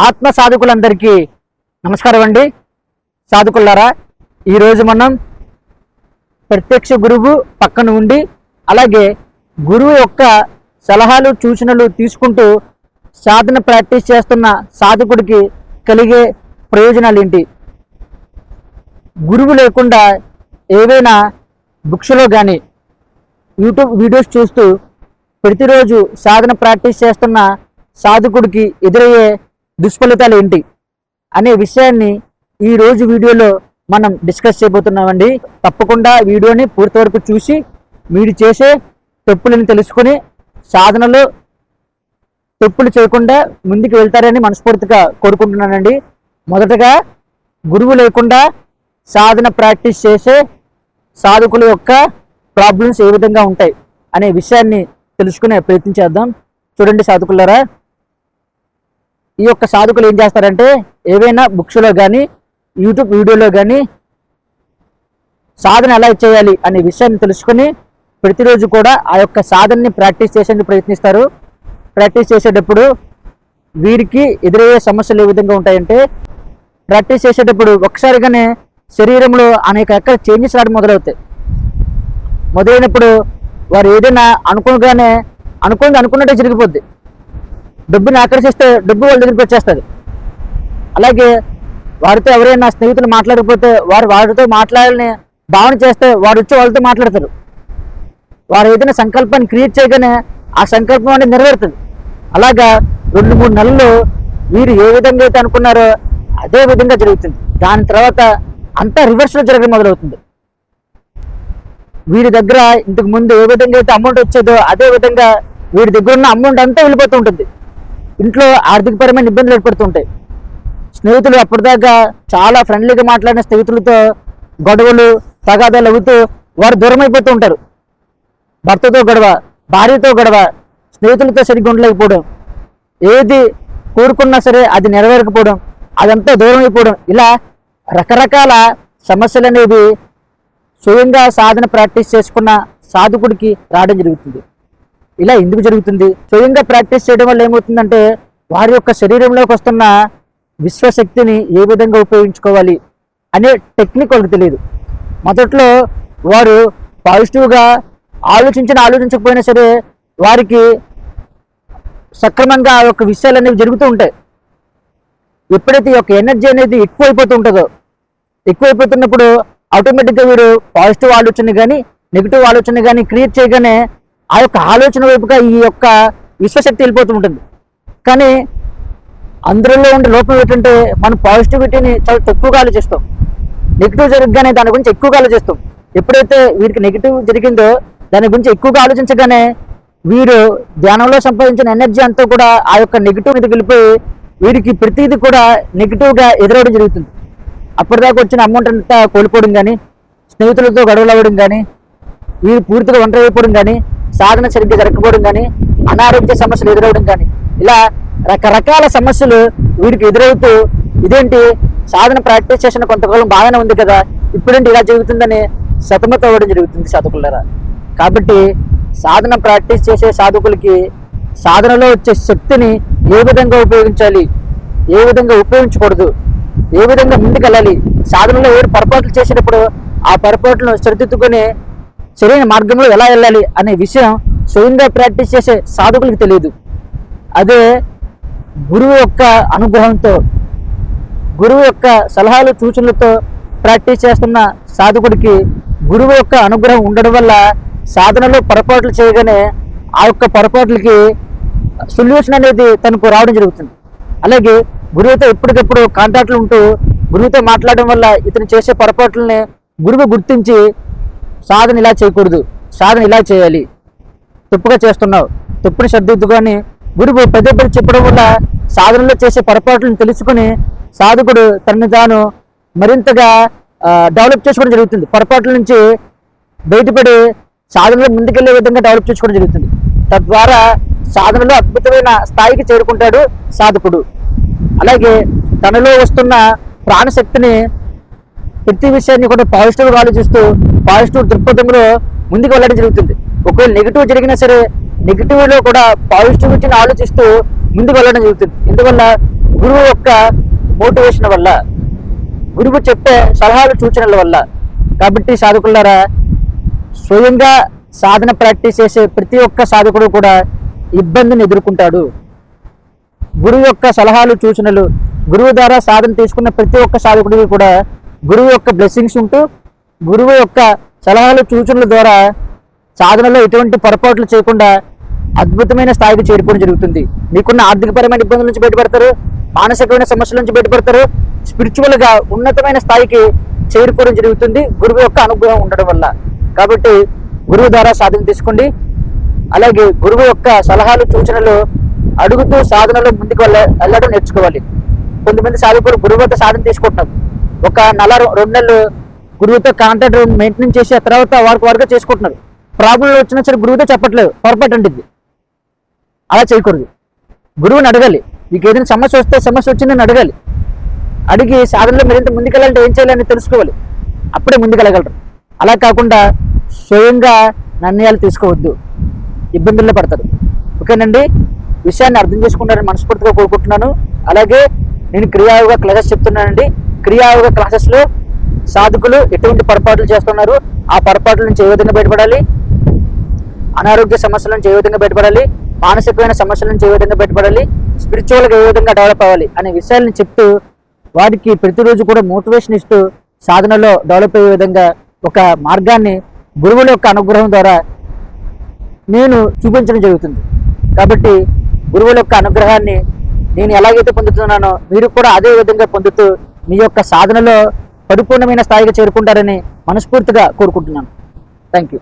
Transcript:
ఆత్మ సాధకులందరికీ నమస్కారం అండి. సాధకులారా ఈరోజు మనం ప్రత్యక్ష గురువు పక్కన ఉండి అలాగే గురువు యొక్క సలహాలు సూచనలు తీసుకుంటూ సాధన ప్రాక్టీస్ చేస్తున్న సాధకుడికి కలిగే ప్రయోజనాలు ఏంటి? గురువు లేకుండా ఏవైనా బుక్స్లో కానీ యూట్యూబ్ వీడియోస్ చూస్తూ ప్రతిరోజు సాధన ప్రాక్టీస్ చేస్తున్న సాధకుడికి ఎదురయ్యే దుష్ఫలితాలు ఏంటి అనే విషయాన్ని ఈ రోజు వీడియోలో మనం డిస్కస్ చేయబోతున్నామండి. తప్పకుండా వీడియోని పూర్తి వరకు చూసి మీరు చేసే తప్పులను తెలుసుకుని సాధనలో తప్పులు చేయకుండా ముందుకు వెళ్తారని మనస్ఫూర్తిగా కోరుకుంటున్నానండి. మొదటగా గురువు లేకుండా సాధన ప్రాక్టీస్ చేసే సాధకుల యొక్క ప్రాబ్లమ్స్ ఏ విధంగా ఉంటాయి అనే విషయాన్ని తెలుసుకునే ప్రయత్నం చేద్దాం. చూడండి సాధకులారా ఈ యొక్క సాధకులు ఏం చేస్తారంటే ఏవైనా బుక్స్లో కానీ యూట్యూబ్ వీడియోలో కానీ సాధన ఎలా చేయాలి అనే విషయాన్ని తెలుసుకుని ప్రతిరోజు కూడా ఆ యొక్క సాధనని ప్రాక్టీస్ చేసేందుకు ప్రయత్నిస్తారు. ప్రాక్టీస్ చేసేటప్పుడు వీరికి ఎదురయ్యే సమస్యలు ఏ విధంగా ఉంటాయంటే ప్రాక్టీస్ చేసేటప్పుడు ఒకసారిగానే శరీరంలో అనేక ఎక్కడ చేంజెస్ రావడం మొదలవుతాయి. మొదలైనప్పుడు వారు ఏదైనా అనుకోగానే అనుకుంది అనుకున్నట్టే జరిగిపోద్ది. డబ్బుని ఆకర్షిస్తే డబ్బు వాళ్ళ దగ్గరికి వచ్చేస్తుంది. అలాగే వారితో ఎవరైనా స్నేహితులు మాట్లాడకపోతే వారు వారితో మాట్లాడాలని భావన చేస్తే వారు వచ్చి వాళ్ళతో మాట్లాడతారు. వారు ఏదైనా సంకల్పాన్ని క్రియేట్ చేయగానే ఆ సంకల్పం అనేది నెరవేరుతుంది. అలాగా రెండు మూడు నెలలు వీరు ఏ విధంగా అయితే అనుకున్నారో అదే విధంగా జరుగుతుంది. దాని తర్వాత అంతా రివర్స్లో జరగడం మొదలవుతుంది. వీరి దగ్గర ఇంతకు ముందు ఏ విధంగా అయితే అమౌంట్ వచ్చేదో అదే విధంగా వీడి దగ్గర ఉన్న అమౌంట్ అంతా వెళ్ళిపోతూ ఉంటుంది. ఇంట్లో ఆర్థికపరమైన ఇబ్బందులు ఏర్పడుతుంటాయి. స్నేహితులు అప్పటిదాకా చాలా ఫ్రెండ్లీగా మాట్లాడిన స్నేహితులతో గొడవలు తగాదాలు అవుతూ వారు దూరం అయిపోతూ ఉంటారు. భర్తతో గొడవ భార్యతో గొడవ స్నేహితులతో సరిగ్గా ఉండలేకపోవడం ఏది కోరుకున్నా సరే అది నెరవేరకపోవడం అదంతా దూరం అయిపోవడం ఇలా రకరకాల సమస్యలు అనేవి స్వయంగా సాధన ప్రాక్టీస్ చేసుకున్న సాధకుడికి రావడం జరుగుతుంది. ఇలా ఎందుకు జరుగుతుంది? స్వయంగా ప్రాక్టీస్ చేయడం వల్ల ఏమవుతుందంటే వారి యొక్క శరీరంలోకి వస్తున్న విశ్వశక్తిని ఏ విధంగా ఉపయోగించుకోవాలి అనే టెక్నిక్ వాళ్ళకి తెలియదు. మొదట్లో వారు పాజిటివ్గా ఆలోచించిన ఆలోచించకపోయినా సరే వారికి సక్రమంగా ఆ యొక్క విషయాలు అనేవి జరుగుతూ ఉంటాయి. ఎప్పుడైతే ఈ యొక్క ఎనర్జీ అనేది ఎక్కువైపోతూ ఉంటుందో ఎక్కువైపోతున్నప్పుడు ఆటోమేటిక్గా వీరు పాజిటివ్ ఆలోచన కానీ నెగిటివ్ ఆలోచన కానీ క్రియేట్ చేయగానే ఆ యొక్క ఆలోచన వైపుగా ఈ యొక్క విశ్వశక్తి వెళ్ళిపోతూ ఉంటుంది. కానీ అందరిలో ఉండే లోపం ఏంటంటే మనం పాజిటివిటీని చాలా తక్కువగా ఆలోచిస్తాం. నెగిటివ్ జరగగానే దాని గురించి ఎక్కువగా ఆలోచిస్తాం. ఎప్పుడైతే వీరికి నెగిటివ్ జరిగిందో దాని గురించి ఎక్కువగా ఆలోచించగానే వీరు ధ్యానంలో సంపాదించిన ఎనర్జీ అంతా కూడా ఆ యొక్క నెగిటివ్ మీదకి వెళ్ళిపోయి వీరికి ప్రతిదీ కూడా నెగిటివ్గా ఎదురవడం జరుగుతుంది. అప్పటిదాకా వచ్చిన అమౌంట్ అంతా కోల్పోవడం కానీ స్నేహితులతో గొడవలు అవ్వడం కానీ వీరు పూర్తిగా ఒంటరి అయిపోవడం కానీ సాధన సరిగ్గా జరగకపోవడం కానీ అనారోగ్య సమస్యలు ఎదురవడం కానీ ఇలా రకరకాల సమస్యలు వీరికి ఎదురవుతూ ఇదేంటి? సాధన ప్రాక్టీస్ చేసిన కొంతకాలం బాగానే ఉంది కదా ఇప్పుడేంటి ఇలా జరుగుతుందని సతమతం అవ్వడం జరుగుతుంది సాధకులరా? కాబట్టి సాధన ప్రాక్టీస్ చేసే సాధకులకి సాధనలో వచ్చే శక్తిని ఏ విధంగా ఉపయోగించాలి? ఏ విధంగా ఉపయోగించకూడదు? ఏ విధంగా ముందుకెళ్ళాలి? సాధనలో ఏడు పొరపాట్లు చేసేటప్పుడు ఆ పొరపాట్లను సరిదిద్దుకొని సరైన మార్గంలో ఎలా వెళ్ళాలి అనే విషయం స్వయంగా ప్రాక్టీస్ చేసే సాధకులకు తెలియదు. అదే గురువు యొక్క అనుగ్రహంతో గురువు యొక్క సలహాలు సూచనలతో ప్రాక్టీస్ చేస్తున్న సాధకుడికి గురువు యొక్క అనుగ్రహం ఉండడం వల్ల సాధనలో పొరపాట్లు చేయగానే ఆ యొక్క పొరపాట్లకి సొల్యూషన్ అనేది తనకు రావడం జరుగుతుంది. అలాగే గురువుతో ఎప్పటికప్పుడు కాంటాక్ట్లు ఉంటూ గురువుతో మాట్లాడడం వల్ల ఇతను చేసే పొరపాట్లని గురువు గుర్తించి సాధన ఇలా చేయకూడదు సాధన ఇలా చేయాలి. తప్పుగా చేస్తున్నావు. తప్పుని సర్దిద్దుకొని గురువు పదే పదే చెప్పడం వల్ల సాధనలో చేసే పొరపాట్లను తెలుసుకుని సాధకుడు తనని తాను మరింతగా డెవలప్ చేసుకోవడం జరుగుతుంది. పొరపాట్ల నుంచి బయటపడి సాధనలో ముందుకెళ్ళే విధంగా డెవలప్ చేసుకోవడం జరుగుతుంది. తద్వారా సాధనలో అద్భుతమైన స్థాయికి చేరుకుంటాడు సాధకుడు. అలాగే తనలో వస్తున్న ప్రాణశక్తిని ప్రతి విషయాన్ని కూడా పాజిటివ్గా ఆలోచిస్తూ పాజిటివ్ దృక్పథంలో ముందుకు వెళ్ళడం జరుగుతుంది. ఒకవేళ నెగిటివ్ జరిగినా సరే నెగిటివ్లో కూడా పాజిటివిటీని ఆలోచిస్తూ ముందుకు వెళ్ళడం జరుగుతుంది. ఇందువల్ల గురువు యొక్క మోటివేషన్ వల్ల గురువు చెప్పే సలహాలు సూచనల వల్ల. కాబట్టి సాధకులారా స్వయంగా సాధన ప్రాక్టీస్ చేసే ప్రతి ఒక్క సాధకుడు కూడా ఇబ్బందిని ఎదుర్కొంటాడు. గురువు యొక్క సలహాలు సూచనలు గురువు ద్వారా సాధన తీసుకున్న ప్రతి ఒక్క సాధకుడికి కూడా గురువు యొక్క బ్లెస్సింగ్స్ ఉంటూ గురువు యొక్క సలహాలు సూచనల ద్వారా సాధనలో ఎటువంటి పొరపాట్లు చేయకుండా అద్భుతమైన స్థాయికి చేరుకోవడం జరుగుతుంది. మీకున్న ఆర్థికపరమైన ఇబ్బందుల నుంచి బయటపడతారు మానసికమైన సమస్యల నుంచి బయటపడతారు స్పిరిచువల్గా ఉన్నతమైన స్థాయికి చేరుకోవడం జరుగుతుంది గురువు యొక్క అనుగ్రహం ఉండడం వల్ల. కాబట్టి గురువు ద్వారా సాధన తీసుకోండి. అలాగే గురువు యొక్క సలహాలు సూచనలు అడుగుతూ సాధనలో ముందుకు వెళ్ళ వెళ్ళడం నేర్చుకోవాలి. కొంతమంది సాధకులు గురువు వద్ద సాధన తీసుకుంటున్నారు ఒక నెల రెండు నెలలు గురువుతో కాంటాక్ట్ మెయింటెనెన్స్ చేసి ఆ తర్వాత వర్క్ వర్క్ చేసుకుంటున్నారు. ప్రాబ్లం వచ్చినా సరే గురువుతో చెప్పట్లేదు. పొరపాటు అంటుంది అలా చేయకూడదు. గురువుని అడగాలి. మీకు ఏదైనా సమస్య వస్తే సమస్య వచ్చిందని అడగాలి. అడిగి సాధనలో మరింత ముందుకెళ్ళాలంటే ఏం చేయాలని తెలుసుకోవాలి. అప్పుడే ముందుకెళ్ళగలరు. అలా కాకుండా స్వయంగా నిర్ణయాలు తీసుకోవద్దు. ఇబ్బందుల్లో పడతారు. ఓకేనండి? విషయాన్ని అర్థం చేసుకుంటారని మనస్ఫూర్తిగా కోరుకుంటున్నాను. అలాగే నేను క్రియాగా క్లాసెస్ చెప్తున్నానండి. క్రియాయోగ క్లాసెస్లో సాధకులు ఎటువంటి పొరపాట్లు చేస్తున్నారు? ఆ పొరపాట్ల నుంచి ఏ విధంగా బయటపడాలి? అనారోగ్య సమస్యల నుంచి ఏ విధంగా బయటపడాలి? మానసికమైన సమస్యల నుంచి ఏ విధంగా బయటపడాలి? స్పిరిచువల్గా ఏ విధంగా డెవలప్ అవ్వాలి? అనే విషయాలను చెప్తూ వారికి ప్రతిరోజు కూడా మోటివేషన్ ఇస్తూ సాధనలో డెవలప్ అయ్యే విధంగా ఒక మార్గాన్ని గురువుల యొక్క అనుగ్రహం ద్వారా నేను చూపించడం జరుగుతుంది. కాబట్టి గురువుల యొక్క అనుగ్రహాన్ని నేను ఎలాగైతే పొందుతున్నానో మీరు కూడా అదే విధంగా పొందుతూ మీ యొక్క సాధనలో పరిపూర్ణమైన స్థాయికి చేరుకుంటారని మనస్ఫూర్తిగా కోరుకుంటున్నాను. Thank you